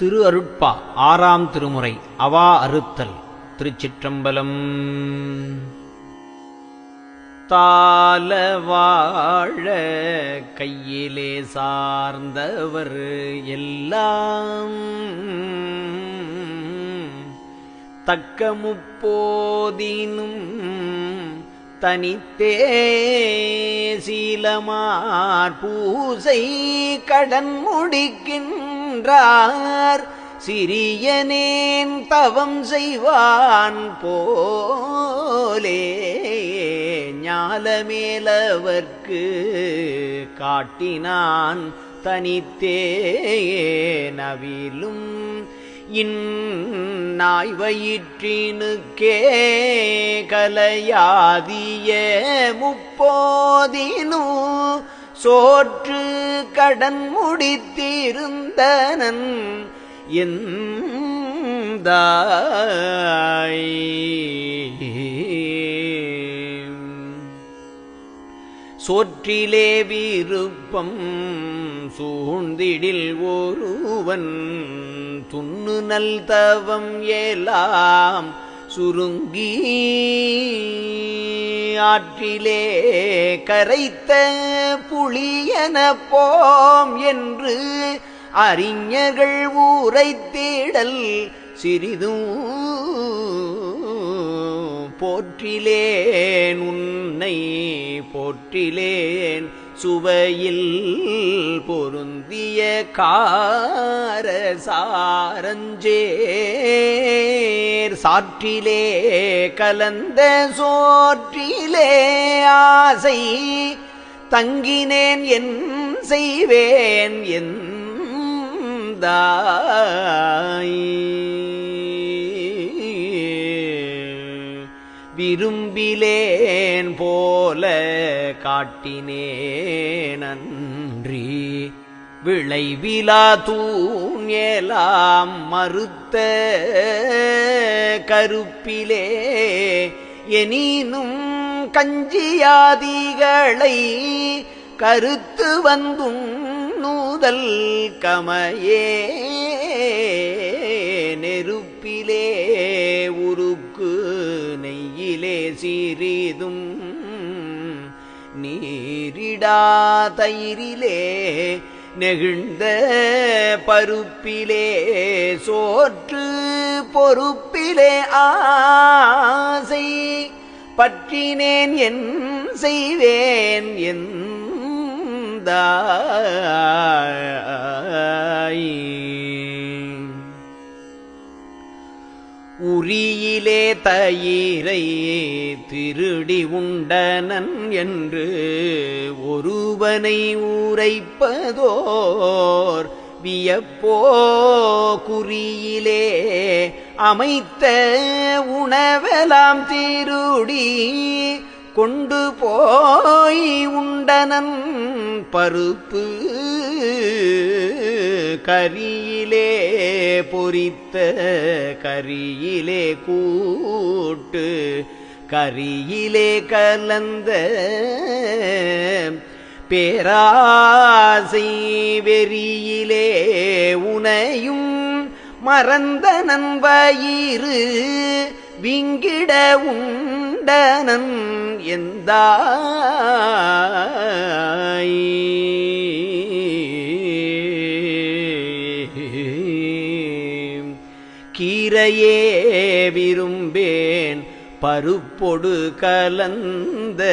திரு அருட்பா. ஆறாம் திருமுறை. அவா அறுத்தல். திருச்சிற்றம்பலம். தால வாழ கையிலே சார்ந்தவர் எல்லாம் தக்க முப்போதினும் தனித்தே சீலமார் பூசை கடன் முடிக்கின்ற முடிக்கின்றார் சிறியனேன் தவம் செய்வான் போலே ஞாலமேலவர்க்கு காட்டினான் தனித்தே நவிலும். இந்நாய்வயிற்றினுக்கே கலையாதிய முப்போதினும் சோற்று கடன் முடித்திருந்தனன் எந்தாய் சோற்றிலே விருப்பம் சூழ்ந்திடில் ஒருவன் துண்ணு நல் தவம் ஏலாம் சுருங்கி ஆற்றிலே கரைத்த புளியன போம் என்று அறிஞர்கள் ஊரைத்தேடல் சிறிதும் போற்றிலேன் உன்னை போற்றிலேன் சுவையில் பொருந்திய கார சாரஞ்சேர் சாற்றிலே கலந்த சோற்றிலே ஆசை தங்கினேன் என் செய்வேன் என் விரும்பிலே காட்டினேன் நன்றி விளைவிலா தூண்யலாம் மறுத்த கருப்பிலே எனினும் கஞ்சியாதிகளை கருத்து வந்தும் நூதல் கமையே நெருப்பிலே உருக்கு நெய்யிலே சிறிதும் நீரிடா தயிரிலே நெகிழ்ந்த பருப்பிலே சோற்று பொறுப்பிலே ஆசை பற்றினேன் என் செய்வேன் என் உரியிலே தயிரை திருடி உண்டனன் என்று ஒருவனை ஊரைப்பதோர் வியப்போ குறியிலே அமைத்த உணவெலாம் திருடி கொண்டு போய் உண்டனன் பருப்பு கரியிலே பொறித்த கரியிலே கூட்டு கரியிலே கலந்த பேராசை வெறியிலே உனையும் மறந்த நன்வயிறு விங்கிட உண்டனன் எந்தாய்? கீரையே விரும்பேன். பருப்பொடு கலந்த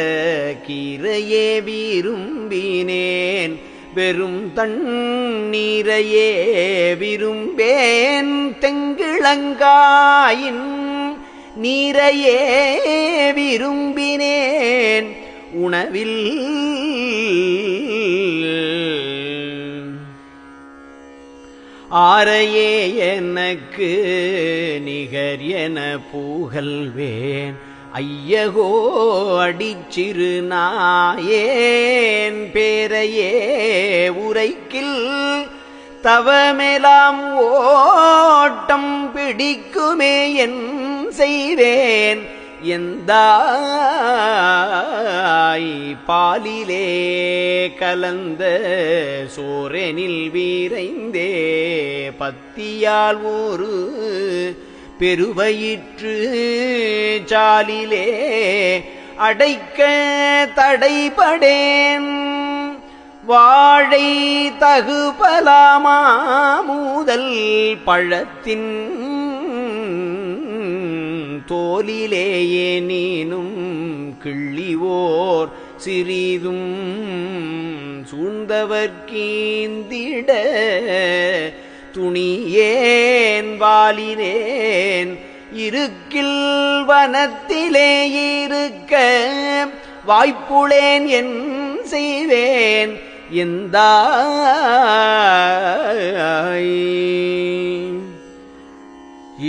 கீரையே விரும்பினேன். வெறும் தண்ணீரையே விரும்பேன். தெங்கிழங்காயின் நீரையே விரும்பினேன். உணவில் ஆரையே எனக்கு நிகர் என பூகல்வேன் ஐயகோ அடிச்சிறு நாயேன். பேரையே உரைக்கில் தவமெலாம் ஓட்டம் பிடிக்குமே என் செய்வேன். எந்தாய் பாலிலே கலந்த சோரனில் வீரைந்தே பத்தியால் ஊரு பெருவயிற்று சாலிலே அடைக்க தடைபடேன். வாழை தகுபலாமா முதல் பழத்தின் தோலிலேயே நீனும் கிள்ளிவோர் சிறிதும் சூழ்ந்தவர்கீந்திட துணியேன் வாலினேன் இருக்கில் வனத்திலே இருக்க வாய்ப்புளேன் என் செய்வேன் எந்த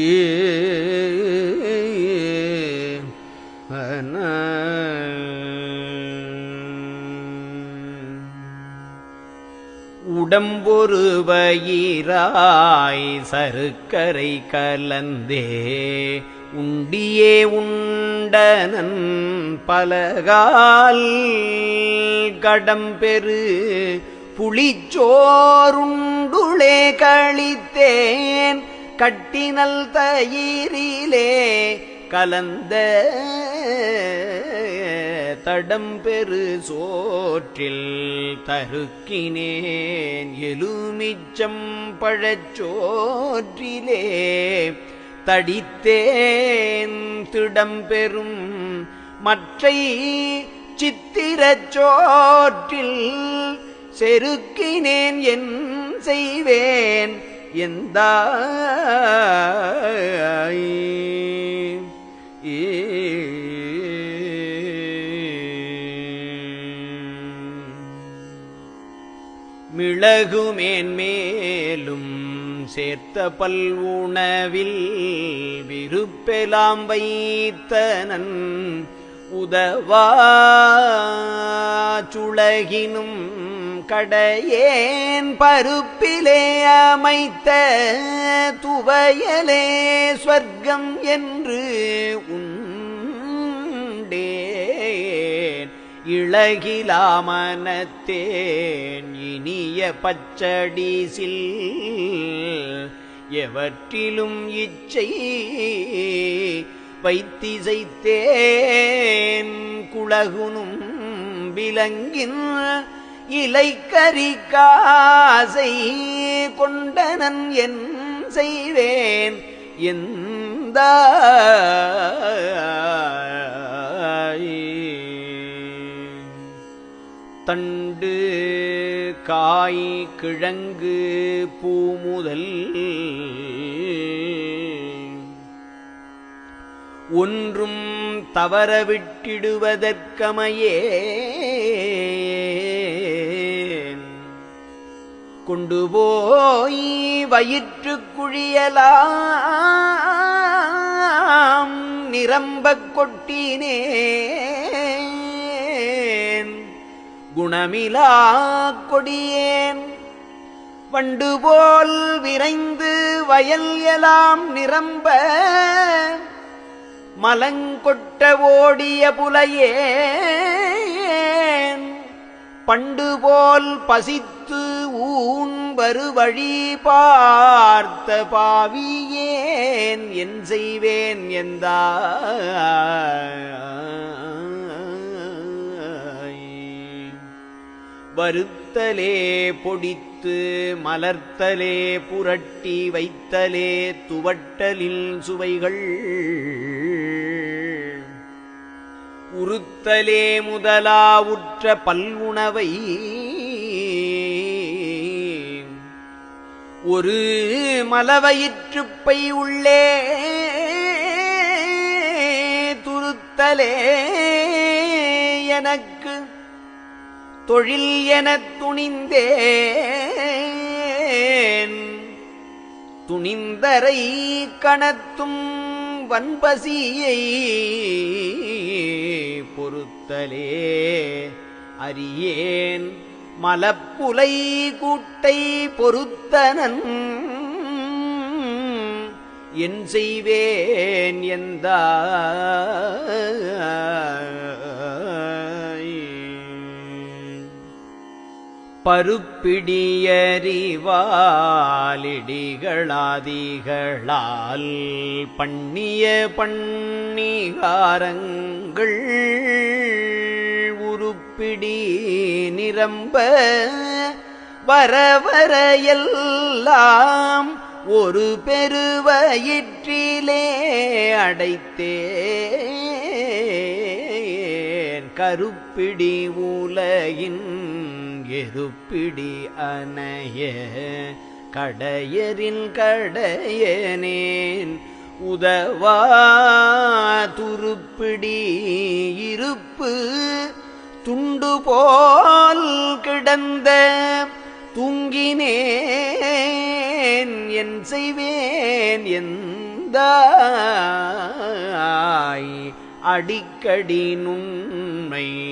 ஏ உடம்பொரு வயிறாய் சருக்கரை கலந்தே உண்டியே உண்டனன் பலகால் கடம்பெரு புளிச்சோருண்டுளே கழித்தேன் கட்டினல் தயிரிலே கலந்த தடம்பெரு சோற்றில் தருக்கினேன். எலுமிச்சம் பழச்சோற்றிலே தடித்தேன். திடம்பெறும் மற்றை சித்திரச்சோற்றில் செருக்கினேன். என் செய்வேன் எந்த ஏ மிளகுமேன்மேலும் சேர்த்த பல்வுணவில் விருப்பெலாம் வைத்தனன் உதவா சுளகினும் கடையேன் பருப்பிலே அமைத்த துவையலே ஸ்வர்க்கம் என்று உன் இளகிலாமனத்தேன் இனிய பச்சடிசில் எவற்றிலும் இச்சை வைத்திசைத்தேன் குளகுனும் விலங்கின் இலைக்கரி காசை கொண்டனன் என் செய்வேன் எந்த தண்டு காய் கிழங்கு பூமுதல் ஒன்றும் தவறவிட்டிடுவதற்கமையே. கொண்டு போய் வயிற்று குழியலாம் நிரம்பக் கொட்டினே குணமிலா கொடியேன். வண்டு போல் விரைந்து வயல் எலாம் நிரம்ப. மலங்கொட்ட ஓடிய புலையே பண்டு போல் பசித்து ஊன் வருவழி பார்த்த பாவியேன். என் செய்வேன் எந்தா வருத்தலே பொடித்து மலர்த்தலே புரட்டி வைத்தலே துவட்டலில் சுவைகள். உறுத்தலே முதலாவுற்ற பல்குணவை ஒரு மலவயிற்றுப்பை உள்ளே துருத்தலே எனக்கு தொழில் எனத் துணிந்தேன். துணிந்தரை கணத்தும் வன்பசியை பொறுத்தலே அறியேன் மலப்புலை கூட்டை பொறுத்தனன் என் செய்வேன் எந்த பருப்பிடியறிவாலிடிகளாதிகளால் பண்ணிய பண்ணிகாரங்கள் உருப்பிடி நிரம்ப வர எல்லாம் ஒரு பெருவயிற்றிலே அடைத்தேன். கருப்பிடி உலகின் எருப்பிடி அணைய? கடையரின் கடையனேன் உதவா? துருப்பிடி இருப்பு? துண்டு போல் கிடந்த தூங்கினேன் என் செய்வேன் எந்த அடிக்கடி நுண்மை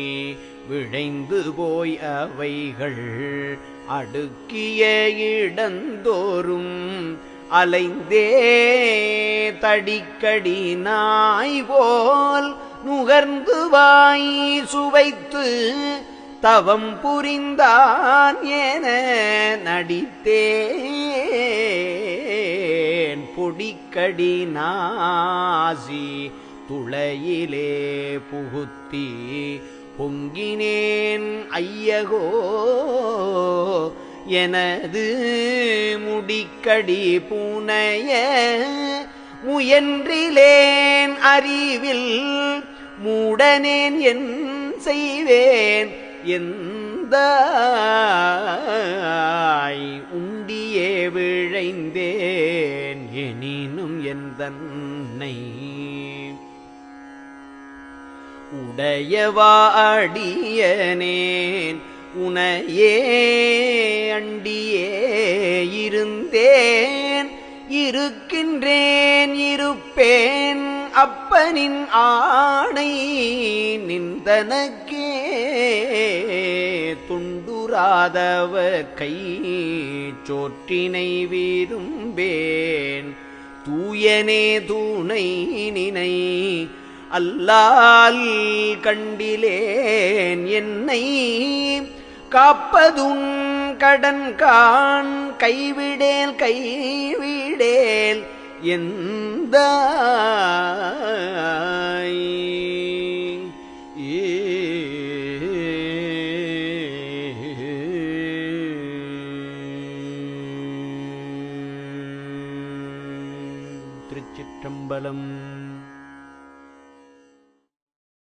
விழைந்து போய் அவைகள் அடுக்கிய இடந்தோறும் அலைந்தே தடிக்கடி நாய் போல் நுகர்ந்து வாய் சுவைத்து தவம் புரிந்தான் என நடித்தேன். பொடிக்கடி நாசி துளையிலே புகுத்தி பொங்கினேன் ஐயகோ எனது முடிக்கடி பூனைய முயன்றிலேன் அறிவில் மூடனேன் என் செய்வேன் எந்த உண்டியே விழைந்தேன் எனினும் என் தன்னை உடையவா அடியனேன்? உனையே அண்டியே இருந்தேன். இருக்கின்றேன் இருப்பேன். அப்பனின் ஆணை நின்றனக்கே. துண்டுராதவர் கை சோற்றினை விரும்பேன் தூயனே தூணை நினை அல்லால் கண்டிலேன் என்னை காப்பதுன் கடன் கான் கைவிடேல் கைவிடேல் எந்த